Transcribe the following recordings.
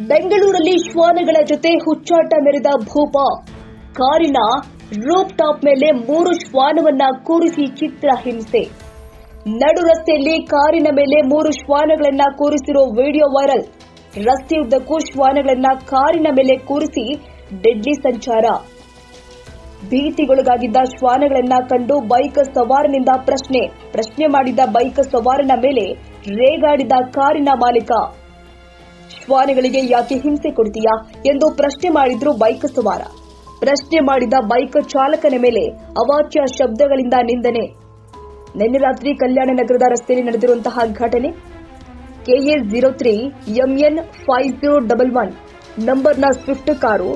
ಬೆಂಗಳೂರಲ್ಲಿ ಶ್ವಾನಗಳ ಜೊತೆ ಹುಚ್ಚಾಟ ಮೆರೆದ ಭೂಪ. ಕಾರಿನ ರೂಪ್ ಟಾಪ್ ಮೇಲೆ ಮೂರು ಶ್ವಾನವನ್ನ ಕೂರಿಸಿ ಚಿತ್ರ ಹಿಂಸೆ. ನಡು ರಸ್ತೆಯಲ್ಲಿ ಕಾರಿನ ಮೇಲೆ ಮೂರು ಶ್ವಾನಗಳನ್ನ ಕೂರಿಸಿರೋ ವಿಡಿಯೋ ವೈರಲ್. ರಸ್ತೆಯುದ್ದಕ್ಕೂ ಶ್ವಾನಗಳನ್ನ ಕಾರಿನ ಮೇಲೆ ಕೂರಿಸಿ ಡೆಡ್ಲಿ ಸಂಚಾರ. ಭೀತಿಗೊಳಗಾಗಿದ್ದ ಶ್ವಾನಗಳನ್ನ ಕಂಡು ಬೈಕ್ ಸವಾರನಿಂದ ಪ್ರಶ್ನೆ. ಪ್ರಶ್ನೆ ಮಾಡಿದ ಬೈಕ್ ಸವಾರನ ಮೇಲೆ ರೇಗಾಡಿದ ಕಾರಿನ ಮಾಲೀಕ. ಶ್ವಾನಗಳಿಗೆ ಯಾಕೆ ಹಿಂಸೆ ಕೊಡ್ತೀಯಾ ಎಂದು ಪ್ರಶ್ನೆ ಮಾಡಿದ್ರು ಬೈಕ್ ಸವಾರ. ಪ್ರಶ್ನೆ ಮಾಡಿದ ಬೈಕ್ ಚಾಲಕನ ಮೇಲೆ ಅವಾಚ್ಯ ಶಬ್ದಗಳಿಂದ ನಿಂದನೆ. ನಿನ್ನೆ ರಾತ್ರಿ ಕಲ್ಯಾಣ ನಗರದ ರಸ್ತೆಯಲ್ಲಿ ನಡೆದಿರುವಂತಹ ಘಟನೆ? KA zero three MN five zero double one ನಂಬರ್ನ ಸ್ವಿಫ್ಟ್ ಕಾರು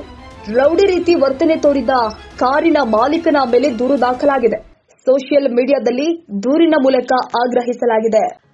ರೌಡಿ ರೀತಿ ವರ್ತನೆ ತೋರಿದ ಕಾರಿನ ಮಾಲೀಕನ ಮೇಲೆ ದೂರು ದಾಖಲಾಗಿದೆ. ಸೋಷಿಯಲ್ ಮೀಡಿಯಾದಲ್ಲಿ ದೂರಿನ ಮೂಲಕ ಆಗ್ರಹಿಸಲಾಗಿದೆ.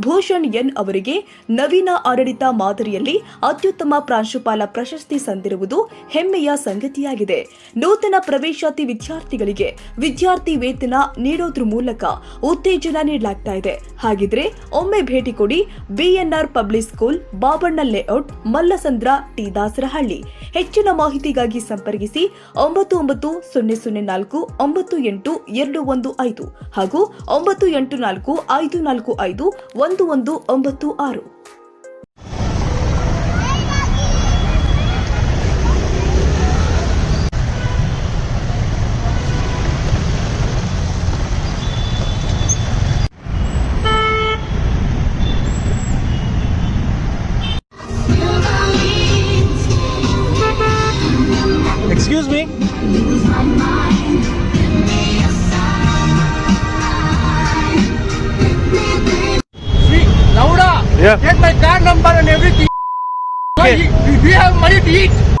ಭೂಷಣ್ ಎನ್ ಅವರಿಗೆ ನವೀನ ಆಡಳಿತ ಮಾದರಿಯಲ್ಲಿ ಅತ್ಯುತ್ತಮ ಪ್ರಾಂಶುಪಾಲ ಪ್ರಶಸ್ತಿ ಸಂದಿರುವುದು ಹೆಮ್ಮೆಯ ಸಂಗತಿಯಾಗಿದೆ. ನೂತನ ಪ್ರವೇಶಾತಿ ವಿದ್ಯಾರ್ಥಿಗಳಿಗೆ ವಿದ್ಯಾರ್ಥಿ ವೇತನ ನೀಡೋದ್ರ ಮೂಲಕ ಉತ್ತೇಜನ ನೀಡಲಾಗ್ತಾ ಇದೆ. ಹಾಗಿದ್ರೆ ಒಮ್ಮೆ ಭೇಟಿ ಕೊಡಿ BNR public school Babanna layout Mallasandra T Dasarahalli. ಹೆಚ್ಚಿನ ಮಾಹಿತಿಗಾಗಿ ಸಂಪರ್ಕಿಸಿ ಒಂಬತ್ತು ಒಂಬತ್ತು ಸೊನ್ನೆ ಸೊನ್ನೆ ನಾಲ್ಕು ಒಂಬತ್ತು ಎಂಟು ಎರಡು ಒಂದು ಐದು ಹಾಗೂ ಒಂಬತ್ತು ಎಂಟು ನಾಲ್ಕು ಐದು ನಾಲ್ಕು ಐದು ಒಂದು ಒಂದು ಒಂಬತ್ತು ಆರು. Excuse me? See, Laura, Yeah. get my card number and everything. Okay. If have money to eat,